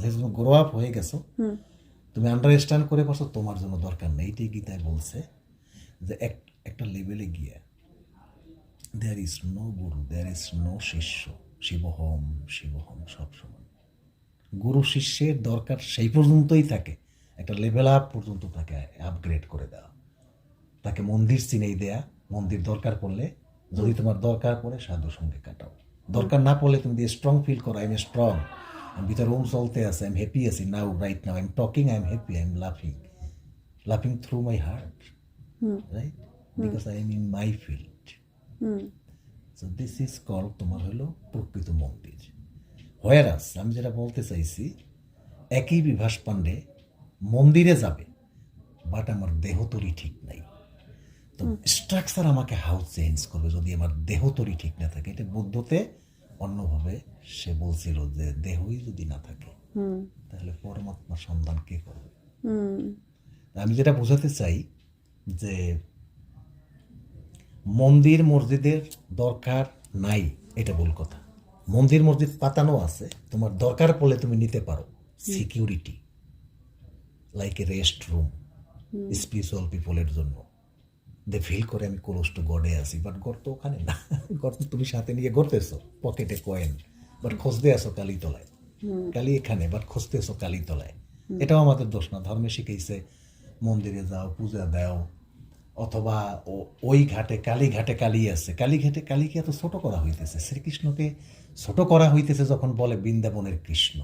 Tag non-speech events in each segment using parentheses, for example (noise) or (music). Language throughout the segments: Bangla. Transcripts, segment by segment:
যেহেতু গ্রো আপ হয়ে গেছো তুমি আন্ডারস্ট্যান্ড করে পারছ তোমার জন্য দরকার নেই। এইটাই গীতায় বলছে যে এক একটা লেভেলে গিয়ে there is no Guru there is no শিষ্য শিবহম শিবহম সব সমান। গুরু শিষ্যের দরকার সেই পর্যন্তই থাকে। একটা লেভেল আপ পর্যন্ত তাকে আপগ্রেড করে দেওয়া। তাকে মন্দির চিনেই দেয়া। মন্দির দরকার পড়লে যদি তোমার দরকার পড়ে সাধু সঙ্গে কাটাও। দরকার না পড়লে তুমি দিয়ে স্ট্রং ফিল করো আই এম স্ট্রং ভিতরে ওম চলতে আছে আই এম হ্যাপি আছি নাও right now I am talking I am happy I am লাফিং লাফিং through my heart right because I am in my field so this is call তোমার হলো প্রকৃত মন্দির হোয়ারাস আমি যেটা বলতে চাইছি একই বিভাস পাণ্ডে মন্দিরে যাবে বাট আমার দেহতরি ঠিক নাই। তো স্ট্রাকচার আমাকে হাউ চেঞ্জ করবে যদি আমার দেহতরি ঠিক না থাকে। এটা বুদ্ধতে অন্যভাবে সে বলছিল যে দেহই যদি না থাকে তাহলে পরমাত্মার সন্ধান কে করবে? আমি যেটা বোঝাতে চাই যে মন্দির মসজিদের দরকার নাই এটা ভুল কথা। মন্দির মসজিদ পাতানো আছে তোমার দরকার পড়লে তুমি নিতে পারো। Security like a rest room spiritual পিপলের জন্য। দে ফিল করে আমি ক্লোজ টু গডে আছি বাট গড তো ওখানে না। গড তুমি সাথে নিয়ে ঘুরতেছো পকেটে কয়েন বাট খুঁজতে আসো কালীতলায়। কালী এখানে বাট খুঁজতেছো কালীতলায়। এটাও আমাদের দোষ না। ধর্মে শিখেছে মন্দিরে যাও পূজা দাও অথবা ওই ঘাটে কালী ঘাটে কালী আছে। কালী ঘাটে কালীকে এত ছোট করা হইতেছে শ্রীকৃষ্ণকে ছোট করা হইতেছে যখন বলে বৃন্দাবনের কৃষ্ণ।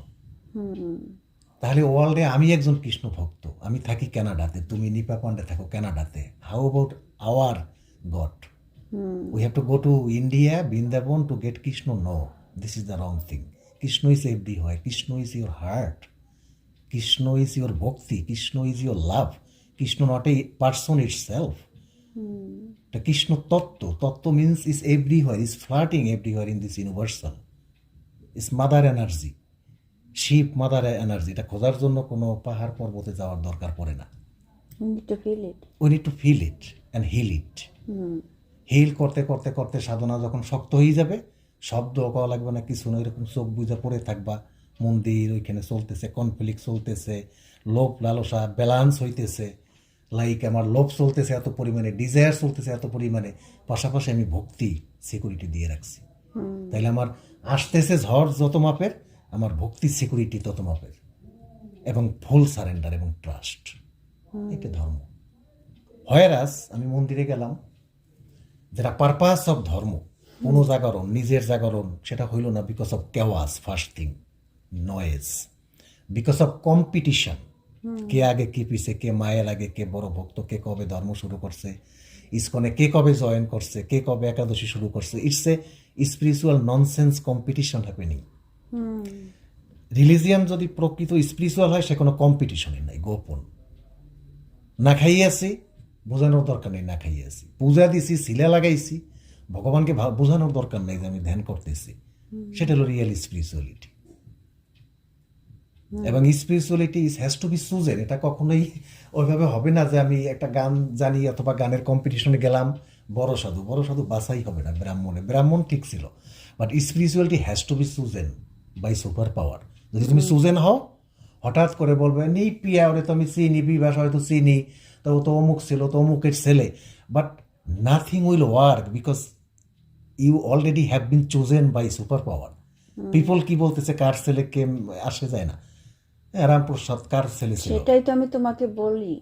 তাহলে ওয়ার্ল্ডে আমি একজন কৃষ্ণ ভক্ত আমি থাকি কানাডাতে তুমি নিপা পান্ডে থাকো কানাডাতে। How about our god we have to go to India Vrindavan to get Krishna no this is the wrong thing Krishna is everywhere Krishna is your heart Krishna is your bhakti Krishna is your love Krishna not a person itself Krishna tattva tattva means is everywhere is floating everywhere in this universal is mother energy Shiva mother energy এটা খোঁজার জন্য কোনো পাহাড় পর্বতে যাওয়ার দরকার পড়ে না। You need to feel it. We need to feel it and heal it heal করতে করতে করতে সাধনা যখন শক্ত হয়ে যাবে শব্দ কওয়া লাগবে না কিছু না এরকম চোখ বুঝে পড়ে থাকবা। মন্দির ওইখানে চলতেছে কনফ্লিক্ট চলতেছে লোভ লালসা ব্যালান্স হইতেছে। লাইক আমার লোভ চলতেছে এত পরিমাণে ডিজায়ার চলতেছে এত পরিমাণে পাশাপাশি আমি ভক্তি সিকিউরিটি দিয়ে রাখছি। তাইলে আমার আসতেছে ঝড় যত মাপের আমার ভক্তি সিকিউরিটি তত মাপের। এবং ফুল সারেন্ডার এবং ট্রাস্ট এটা ধর্ম। হয়রাস আমি মন্দিরে গেলাম যেটা পারপাস অফ ধর্ম। কোনো জাগরণ নিজের জাগরণ সেটা হইল না because of chaos first thing noise because of competition কে আগে কে পিছে কে মায়ের আগে কে বড় ভক্ত কে কবে ধর্ম শুরু করছে ইসকনে কে কবে জয়েন করছে কে কবে একাদশী শুরু করছে it's a spiritual nonsense competition happening religion যদি প্রকৃত স্পিরিচুয়াল হয় সে কোনো কম্পিটিশনে নাই গোপন। না খাইয়ে আছি বোঝানোর দরকার নেই না খাইয়ে আছি। পূজা দিছি শিলা লাগাইছি ভগবানকে বোঝানোর দরকার নেই যে আমি ধ্যান করতেছি। সেটা হলো রিয়েল স্পিরিচুয়ালিটি এবং spirituality is has to be chosen এটা কখনোই ওইভাবে হবে না যে আমি একটা গান জানি অথবা গানের কম্পিটিশনে গেলাম বড় সাধু। বড় সাধু বাছাই হবে না ব্রাহ্মণে। ব্রাহ্মণ ঠিক ছিল। But spirituality has to be chosen by super power যদি তুমি সুজেন হও হঠাৎ করে বলবে নি পিয়া ওরে তো আমি চিনি বিবাস হয়তো চিনি। তো ও তো অমুক ছিল তো অমুকের ছেলে। But nothing will work because you already have been chosen by super power people কি বলতেছে কার ছেলে কে আসে যায় না। রামপ্রসাদ কার ছেলে ছিল? সেটাই তো আমি তোমাকে বলি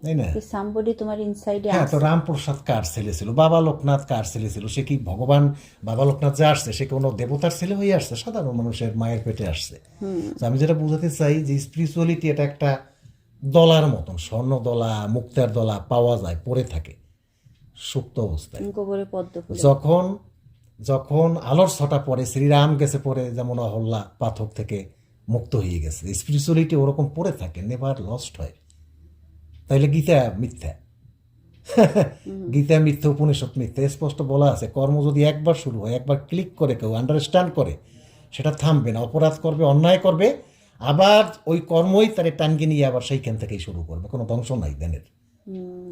সামবডি তোমার ইনসাইডে হ্যাঁ তো রামপ্রসাদ কার ছেলে ছিল? বাবা লোকনাথ কার ছেলে ছিল? সে কি ভগবান বাবা লোকনাথ যে আসছে সে কোনো দেবতার ছেলে হয়ে আসছে? সাধারণ মানুষের মায়ের পেটে আসছে। আমি যেটা বোঝাতে চাই যে স্পিরিচুয়ালিটি এটা একটা দলার মতন স্বর্ণ দলা মুক্তার দলা পাওয়া যায় পড়ে থাকে সুপ্ত অবস্থায়। যখন যখন আলোর ছটা পরে শ্রীরাম গেছে পরে যেমন অহল্লা পাথর থেকে মুক্ত হয়ে গেছে। স্পিরিচুয়ালিটি ওরকম পড়ে থাকে নেভার লস্ট হয়। তাইলে গীতা মিথ্যা। (laughs) গীতা মিথ্যা উপনিষদ মিথ্যা স্পষ্ট বলা আছে। কর্ম যদি একবার শুরু হয় একবার ক্লিক করে কেউ আন্ডারস্ট্যান্ড করে সেটা থামবে না। অপরাধ করবে অন্যায় করবে আবার ওই কর্মই তারে টানকে নিয়ে আবার সেইখান থেকেই শুরু করবে। কোনো ধ্বংস নাই ধ্যানের।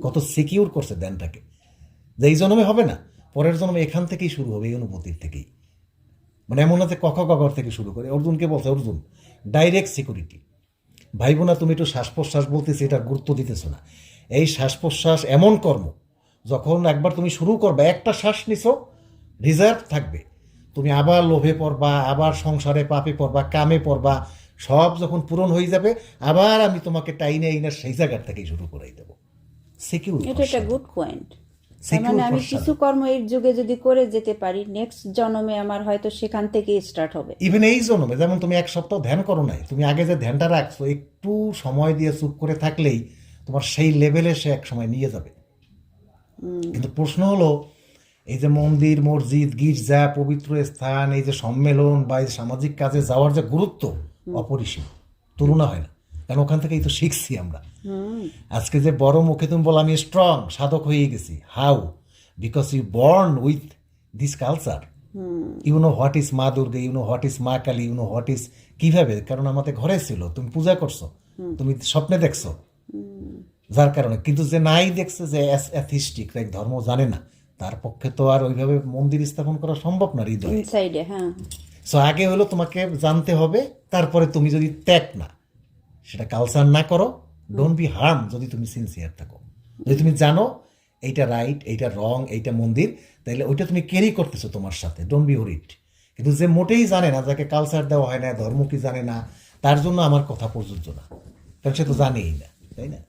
কত সিকিউর করছে ধ্যানটাকে। যে এই জন্মে হবে না পরের জন্মে এখান থেকেই শুরু হবে এই অনুভূতির থেকেই। মানে এমন আছে কখ গগর থেকে শুরু করে। অর্জুনকে বলছে অর্জুন ডাইরেক্ট সিকিউরিটি ভাইবো না তুমি একটু শ্বাস প্রশ্বাস বলতেছি এটা গুরুত্ব দিতেছো না। এই শ্বাস প্রশ্বাস এমন কর্ম যখন একবার তুমি শুরু করবে একটা শ্বাস নিছো রিজার্ভ থাকবে। তুমি আবার লোভে পড়বা আবার সংসারে পাপে পড়বা কামে পড়বা সব যখন পূরণ হয়ে যাবে আবার আমি তোমাকে টাইনে আইনে সেই জায়গার থেকেই শুরু করাই দেবো। সিকিউর এটা একটা গুড পয়েন্ট মানে আমি কিছু কর্ম এর যুগে যদি করে যেতে পারি নেক্সট জন্মে আমার হয়তো সেখান থেকে স্টার্ট হবে। ইভেন এই জন্মে যেমন তুমি এক সপ্তাহ ধ্যান করো নাই তুমি আগে যে ধ্যানটা রাখছো একটু সময় দিয়ে চুপ করে থাকলেই তোমার সেই লেভেলে সে এক সময় নিয়ে যাবে। কিন্তু প্রশ্ন হলো এই যে মন্দির মসজিদ গির্জা পবিত্র স্থান এই যে সম্মেলন বা এই সামাজিক কাজে যাওয়ার যে গুরুত্ব অপরিসীম। তুলনা হয় না। কারণ ওখান থেকেই তো শিখছি আমরা। আজকে যে বড় মুখে তুমি বলো আমি স্ট্রং সাধক হয়ে গেছি। How because you born with this culture you know what is Ma Durga you know what is Ma Kali you know what is কীভাবে? কারণ আমাদের ঘরে ছিল তুমি পূজা করছ তুমি স্বপ্নে দেখছ। যার কারণে কিন্তু যে নাই দেখছে যে অ্যাথিস্টিক লাইক ধর্ম জানে না। তার পক্ষে তো আর ওইভাবে মন্দির স্থাপন করা সম্ভব না হৃদয়। হ্যাঁ। সো আগে হলো তোমাকে জানতে হবে তারপরে তুমি যদি ত্যাগ না সেটা কালচার না করো ডোন্ট বি হার্ম যদি তুমি সিনসিয়ার থাকো। যদি তুমি জানো এইটা রাইট এইটা রং এইটা মন্দির তাহলে ওইটা তুমি ক্যারি করতেছো তোমার সাথে ডোন্ট বি হরিট কিন্তু যে মোটেই জানে না যাকে কালচার দেওয়া হয় না ধর্ম কি জানে না তার জন্য আমার কথা প্রযোজ্য না। কারণ সে তো জানেই না তাই না?